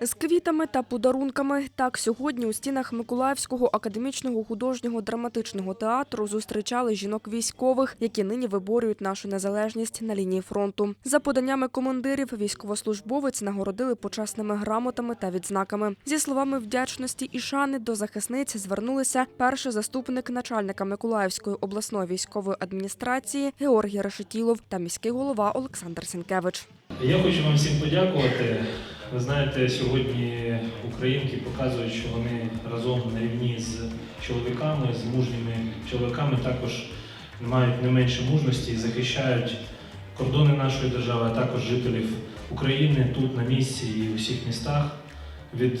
З квітами та подарунками так сьогодні у стінах Миколаївського академічного художнього драматичного театру зустрічали жінок військових, які нині виборюють нашу незалежність на лінії фронту. За поданнями командирів, військовослужбовець нагородили почесними грамотами та відзнаками. Зі словами вдячності і шани до захисниць звернулися перший заступник начальника Миколаївської обласної військової адміністрації Георгій Решетілов та міський голова Олександр Сінкевич. Я хочу вам всім подякувати. Ви знаєте, сьогодні українки показують, що вони разом на рівні з чоловіками, з мужніми чоловіками також мають не менше мужності і захищають кордони нашої держави, а також жителів України тут на місці і у всіх містах від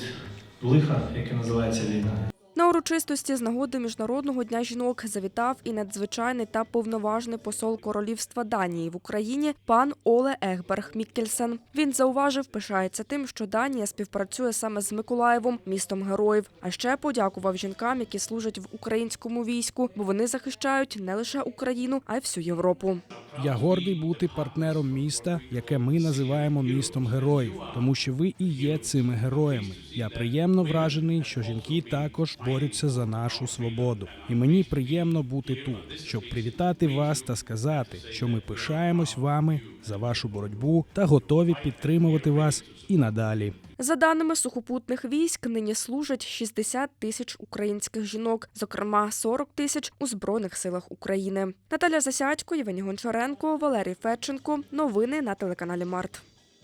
лиха, яке називається війна. На урочистості з нагоди міжнародного дня жінок завітав і надзвичайний та повноважний посол королівства Данії в Україні пан Оле Егберг Міккельсен. Він зауважив, пишається тим, що Данія співпрацює саме з Миколаєвом, містом героїв. А ще подякував жінкам, які служать в українському війську, бо вони захищають не лише Україну, а й всю Європу. Я гордий бути партнером міста, яке ми називаємо містом героїв, тому що ви і є цими героями. Я приємно вражений, що жінки також борються за нашу свободу. І мені приємно бути тут, щоб привітати вас та сказати, що ми пишаємось вами за вашу боротьбу та готові підтримувати вас і надалі. За даними сухопутних військ, нині служать 60 тисяч українських жінок, зокрема 40 тисяч у збройних силах України. Наталя Засядько, Євгеній Гончаренко, Валерій Федченко. Новини на телеканалі Март.